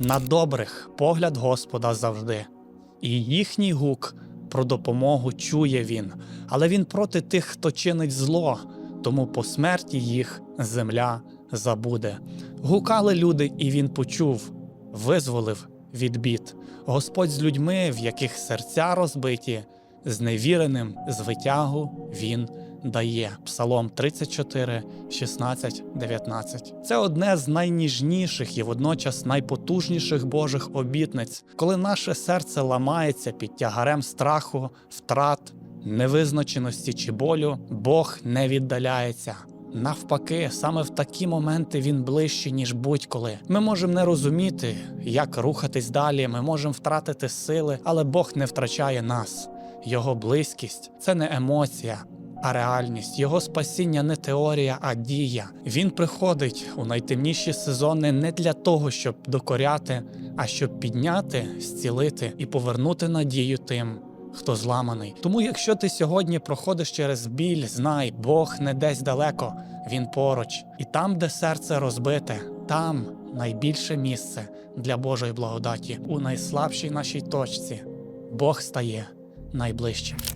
На добрих погляд Господа завжди, і їхній гук про допомогу чує він, але він проти тих, хто чинить зло, тому по смерті їх земля забуде. Гукали люди, і він почув, визволив від бід. Господь з людьми, в яких серця розбиті, зневіреним з витягу він дає. Псалом 34, 16, 19. Це одне з найніжніших і водночас найпотужніших Божих обітниць, коли наше серце ламається під тягарем страху, втрат, невизначеності чи болю, Бог не віддаляється. Навпаки, саме в такі моменти він ближче, ніж будь-коли. Ми можемо не розуміти, як рухатись далі. Ми можемо втратити сили, але Бог не втрачає нас. Його близькість це не емоція, а реальність. Його спасіння не теорія, а дія. Він приходить у найтемніші сезони не для того, щоб докоряти, а щоб підняти, зцілити і повернути надію тим. Хто зламаний. Тому, якщо ти сьогодні проходиш через біль, знай, Бог не десь далеко, Він поруч. І там, де серце розбите, там найбільше місце для Божої благодаті. У найслабшій нашій точці Бог стає найближчим.